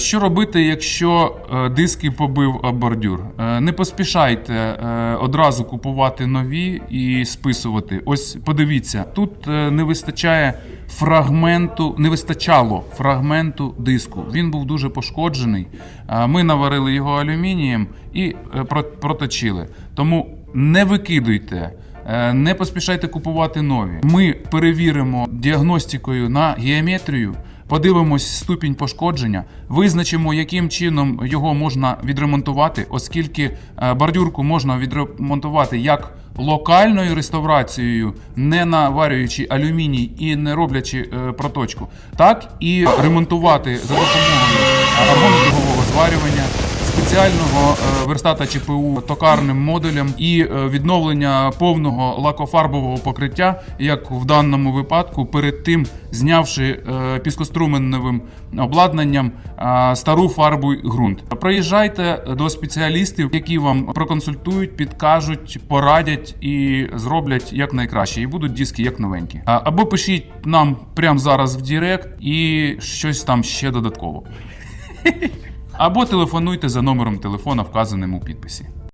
Що робити, якщо е, диски побив об бордюр? Е, Не поспішайте е, одразу купувати нові і списувати. Ось подивіться, тут не вистачає фрагменту, не вистачало фрагменту диску. Він був дуже пошкоджений. Ми наварили його алюмінієм і проточили. Тому не викидуйте. Не поспішайте купувати нові. Ми перевіримо діагностикою на геометрію, подивимось ступінь пошкодження, визначимо, яким чином його можна відремонтувати, оскільки е, бордюрку можна відремонтувати як локальною реставрацією, не наварюючи алюміній і не роблячи е, проточку, так і ремонтувати за допомогою аргонно-дугового зварювання спеціального е, верстата ЧПУ токарним модулем і е, відновлення повного лакофарбового покриття, як в даному випадку, перед тим знявши е, піскоструменевим обладнанням стару фарбу ґрунт. Приїжджайте до спеціалістів, які вам проконсультують, підкажуть, порадять і зроблять як найкраще, і будуть диски як новенькі. Або пишіть нам прямо зараз в Директ і щось там ще додатково. Або телефонуйте за номером телефона, вказаним у підписі.